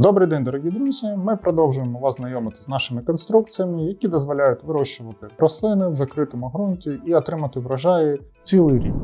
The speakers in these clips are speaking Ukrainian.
Добрий день, дорогі друзі. Ми продовжуємо вас знайомити з нашими конструкціями, які дозволяють вирощувати рослини в закритому ґрунті і отримати врожаї цілий рік.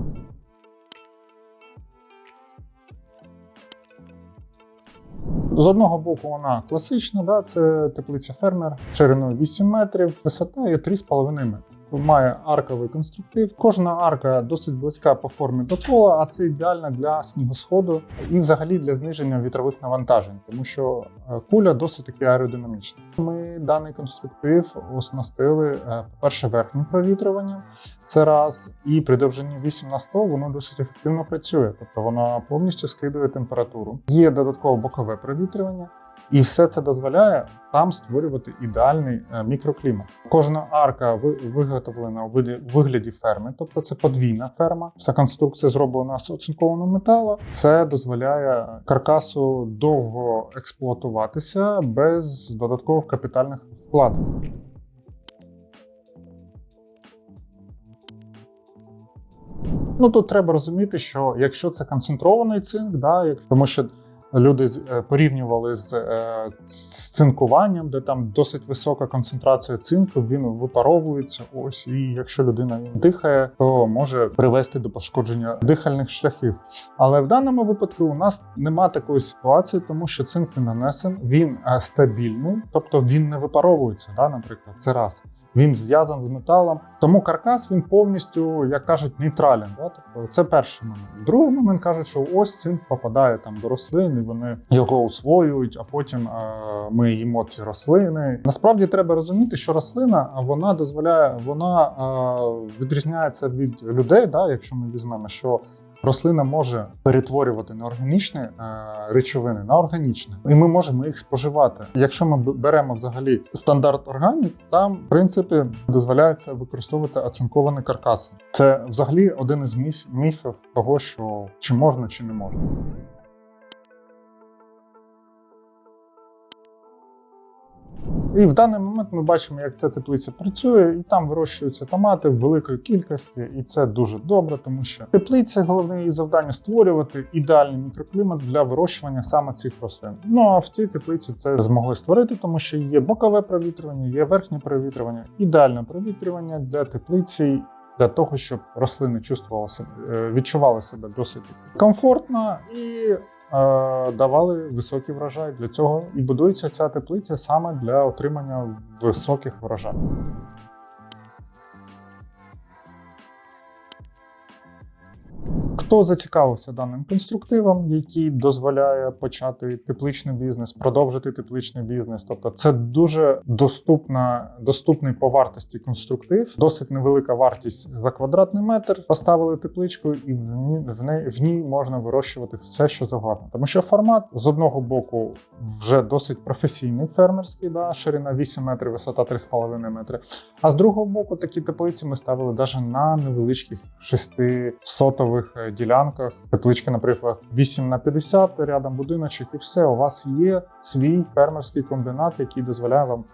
З одного боку, вона класична, да, це теплиця фермер шириною 8 метрів, висотою 3,5 метри. Має арковий конструктив. Кожна арка досить близька по формі до кола, а це ідеально для снігосходу і взагалі для зниження вітрових навантажень, тому що е, куля досить таки аеродинамічна. Ми даний конструктив оснастили, е, по-перше, верхнім провітрюванням. Це раз, і при довжині 8 на 100 воно досить ефективно працює, тобто воно повністю скидує температуру. Є додатково бокове провітрювання, і все це дозволяє там створювати ідеальний е, мікроклімат. Кожна арка виготовлена у вигляді ферми, тобто це подвійна ферма. Вся конструкція зроблена з оцинкованого металу. Це дозволяє каркасу довго експлуатуватися без додаткових капітальних вкладень. Ну тут треба розуміти, що якщо це концентрований цинк, да, тому що люди е, порівнювали з, е, цинкуванням, де там досить висока концентрація цинку, він випаровується. Ось, і якщо людина дихає, то може привести до пошкодження дихальних шляхів. Але в даному випадку у нас нема такої ситуації, тому що цинк не нанесен, він е, стабільний, тобто він не випаровується, да, наприклад, це раз. Він зв'язаний з металом, тому каркас він повністю, як кажуть, нейтрален. Да? Тобто це перший момент. Другий момент кажуть, що ось цинк попадає там до рослин, і вони його усвоюють, а потім е, ми їмо ці рослини. Насправді треба розуміти, що рослина вона дозволяє, вона е, відрізняється від людей. Да? Якщо ми візьмемо, що Рослина може перетворювати неорганічні е, речовини на органічні, і ми можемо їх споживати. Якщо ми беремо взагалі стандарт органік, там в принципі дозволяється використовувати оцинковані каркаси. Це взагалі один із міф, міфів того, що чи можна, чи не можна. І в даний момент ми бачимо, як ця теплиця працює, і там вирощуються томати в великої кількості, і це дуже добре, тому що теплиця головне її завдання створювати ідеальний мікроклімат для вирощування саме цих рослин. Ну а в цій теплиці це змогли створити, тому що є бокове провітрювання, є верхнє провітрювання, ідеальне провітрювання для теплиці. Для того щоб рослини чувствували себе, е, відчували себе досить комфортно і е, давали високий врожай. Для цього і будується ця теплиця саме для отримання високих врожаїв. Хто зацікавився даним конструктивом, який дозволяє почати тепличний бізнес, продовжити тепличний бізнес. Тобто, це дуже доступна, доступний по вартості конструктив, досить невелика вартість за квадратний метр. Поставили тепличку, і в ній, в ній, в ній можна вирощувати все, що завгодно. Тому що формат з одного боку вже досить професійний фермерський, да, ширина 8 метрів, висота 3,5 метри. А з другого боку, такі теплиці ми ставили навіть на невеличких 6-сотових е, ділянках. Тепличка, наприклад, 8 на 50, рядом будиночок, і все. У вас є свій фермерський комбінат, який дозволяє вам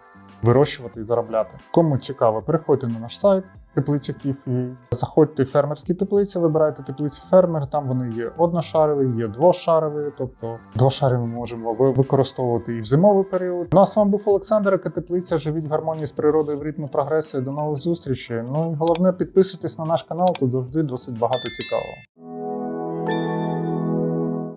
вирощувати і заробляти. Кому цікаво, переходьте на наш сайт. Теплиця Київ і заходьте в фермерські теплиці, вибирайте теплиці фермер. Там вони є одношарові, є двошарові. Тобто двошарові ми можемо ви- використовувати і в зимовий період. Ну а з вами був Олександр, яка теплиця. Живіть в гармонії з природою в ритмі прогресу. До нових зустрічей. Ну і головне підписуйтесь на наш канал. Тут завжди досить багато цікавого.